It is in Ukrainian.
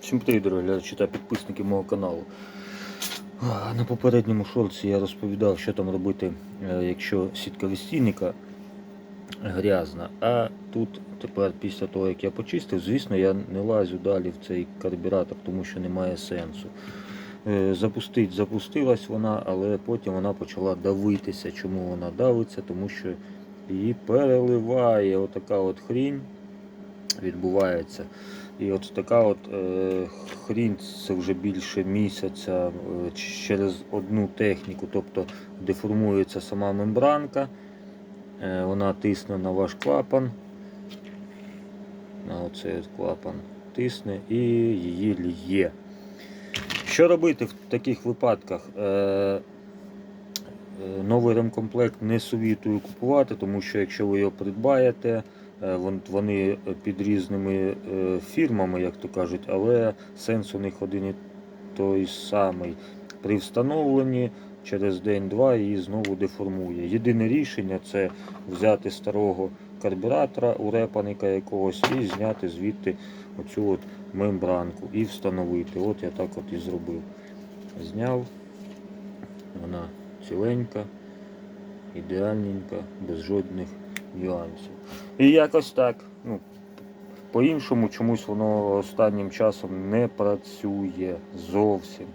Всім привіт, дорогі глядачі та підписники мого каналу. На попередньому шорці я розповідав, що там робити, е, якщо сітка вестійника грязна. А тут тепер, після того, як я почистив, звісно, я не лазю далі в цей карбюратор, тому що немає сенсу. Е, Запустить, запустилась вона, але потім вона почала давитися. Чому вона давиться? Тому що її переливає отака от хрінь відбувається. І от така от е, хрінь це вже більше місяця е, через одну техніку, тобто деформується сама мембранка, е, вона тисне на ваш клапан, на оцей клапан тисне і її лє. Що робити в таких випадках? Е, е, Новий ремкомплект не совітую купувати, тому що якщо ви його придбаєте, вони під різними е, фірмами, як то кажуть, але сенс у них один і той самий. При встановленні через день-два її знову деформує. Єдине рішення це взяти старого карбюратора, урепаника якогось і зняти звідти оцю от мембранку і встановити. От я так от і зробив. Зняв, вона ціленька, ідеальненька, без жодних нюансів. І якось так. Ну, по-іншому чомусь воно останнім часом не працює зовсім.